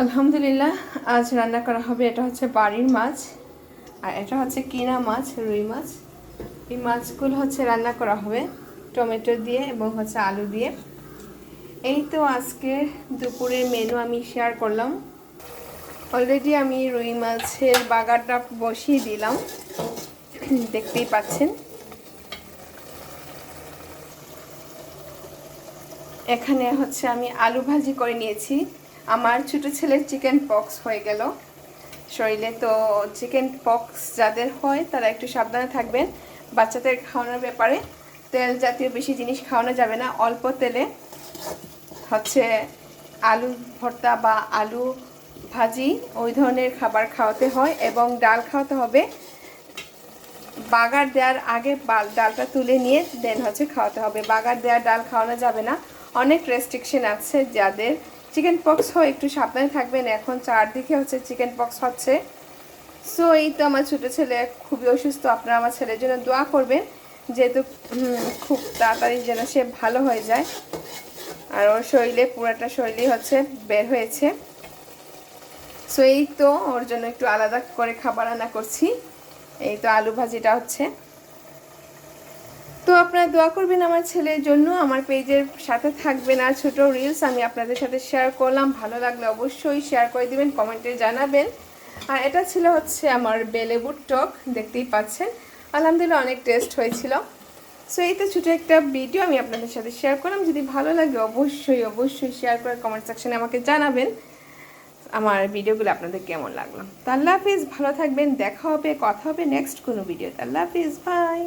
আলহামদুলিল্লাহ, আজ রান্না করা হবে, এটা হচ্ছে বাড়ির মাছ, আর এটা হচ্ছে কিনা মাছ, রুই মাছ। এই মাছগুলো হচ্ছে রান্না করা হবে, টমেটো দিয়ে এবং হচ্ছে আলু দিয়ে। এই তো আজকে দুপুরের মেনু আমি শেয়ার করলাম। অলরেডি আমি রুই মাছের বাগারটা বসিয়ে দিলাম, দেখতেই পাচ্ছেন। এখানে হচ্ছে আমি আলু ভাজি করে নিয়েছি। আমার ছোটো ছেলের চিকেন পক্স হয়ে গেল। শরীরে তো চিকেন পক্স যাদের হয়, তারা একটু সাবধানে থাকবেন। বাচ্চাদের খাওয়ানোর ব্যাপারে তেল জাতীয় বেশি জিনিস খাওয়ানো যাবে না, অল্প তেলে। হচ্ছে আলু ভর্তা বা আলু ভাজি, ওই ধরনের খাবার খাওয়াতে হয় এবং ডাল খাওয়াতে হবে। বাগার দেওয়ার আগে ডালটা তুলে নিয়ে দেন হচ্ছে খাওয়াতে হবে। বাগার দেওয়ার ডাল খাওয়ানো যাবে না। অনেক রেস্ট্রিকশন আছে যাদের চিকেন পক্স হয় একটু সাবধানে থাকবেন। এখন চারদিকে হচ্ছে চিকেন পক্স হচ্ছে। সো এই তো আমার ছোটো ছেলে খুবই অসুস্থ। আপনারা আমার ছেলের জন্য দোয়া করবেন, যেহেতু খুব তাড়াতাড়ি যেন সে ভালো হয়ে যায়। আর ওর শরীরে, পুরাটা শরীরই হচ্ছে বের হয়েছে। সো এই তো ওর জন্য একটু আলাদা করে খাবার রান্না করছি। এই তো আলু ভাজিটা হচ্ছে। আপনারা দোয়া করবেন আমার ছেলের জন্য, আমার পেজের সাথে থাকবেন আর ছোট রিলস আমি আপনাদের সাথে শেয়ার করলাম। ভালো লাগলে অবশ্যই শেয়ার করে দিবেন কমেন্টে জানাবেন। আর এটা ছিল হচ্ছে আমার বেলেবুর টক দেখতেই পাচ্ছেন। আলহামদুলিল্লাহ অনেক টেস্ট হয়েছিল। সো এই তো ছোটো একটা ভিডিও আমি আপনাদের সাথে শেয়ার করলাম। যদি ভালো লাগে অবশ্যই অবশ্যই শেয়ার করে কমেন্ট সেকশনে আমাকে জানাবেন আমার ভিডিওগুলো আপনাদের কেমন লাগল। তো আল্লাহ হাফিজ, ভালো থাকবেন, দেখা হবে, কথা হবে নেক্সট কোনো ভিডিওতে আল্লাহ হাফিজ বাই